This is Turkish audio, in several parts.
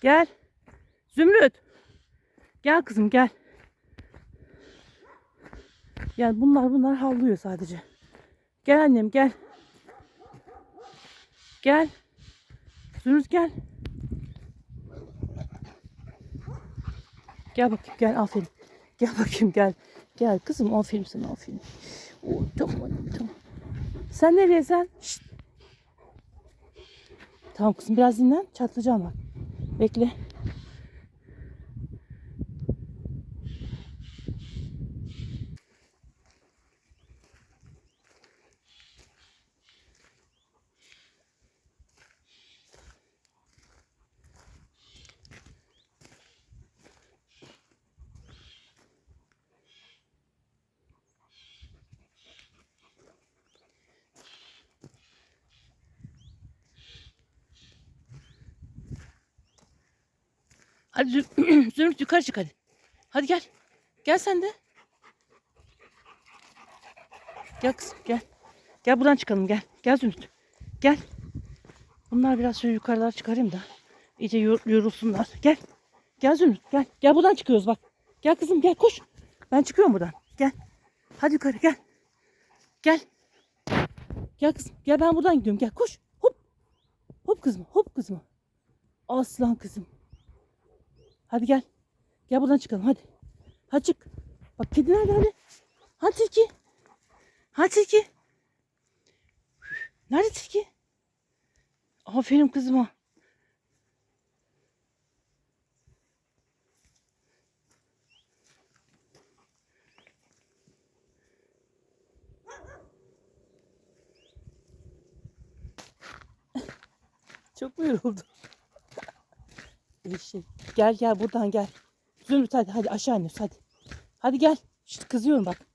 Gel. Zümrüt. Gel kızım gel. Yani bunlar bunlar havlıyor sadece. Gel annem gel. Gel. Zümrüt gel. Gel bakayım gel aferin. Gel bakayım gel. Gel kızım aferin sana aferin. Oo, tamam annem tamam. Sen nereye sen? Şşt. Tamam kızım biraz dinlen. Çatlayacağım bak. Bekle. Hadi Züm- Zümrüt yukarı çık hadi. Hadi gel. Gel sen de. Gel kızım gel. Gel buradan çıkalım gel. Gel Zümrüt. Gel. Bunlar biraz şöyle yukarılara çıkarayım da. iyice yor- yorulsunlar. Gel. Gel Zümrüt gel. Gel buradan çıkıyoruz bak. Gel kızım gel koş. Ben çıkıyorum buradan. Gel. Hadi yukarı gel. Gel. Gel kızım. Gel ben buradan gidiyorum. Gel koş. Hop. Hop kızım. Hop kızım. Aslan kızım. Hadi gel. Gel buradan çıkalım hadi. Hadi çık. Bak kedi nerede hadi. Hadi tilki. Hadi tilki. Nerede tilki? Aferin kızıma. Çok mu yoruldu? Eşek. Gel gel buradan gel. Zümrüt hadi hadi aşağı iniyoruz hadi. Hadi gel. Şişt, kızıyorum bak.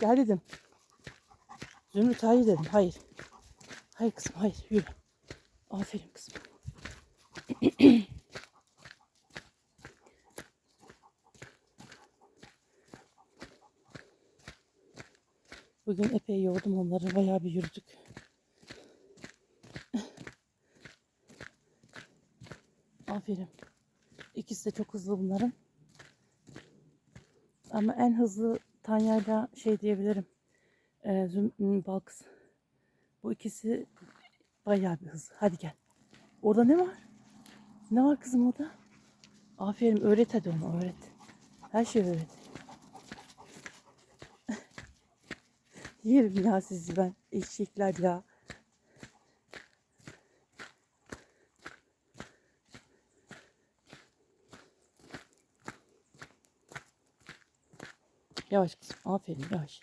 Gel dedim. Zümrüt hayır dedim. Hayır. Hayır kızım hayır yürü. Aferin kızım. Bugün epey yordum onları. Bayağı bir yürüdük. Aferin. İkisi de çok hızlı bunların. Ama en hızlı Tanya'yla şey diyebilirim. E, Balkız. Bu ikisi bayağı bir hızlı. Hadi gel. Orada ne var? Ne var kızım orada? Aferin öğret hadi onu öğret. Her şeyi öğret. Yerim ya sizi ben. Eşekler ya. Yavaş kızım. Aferin yavaş.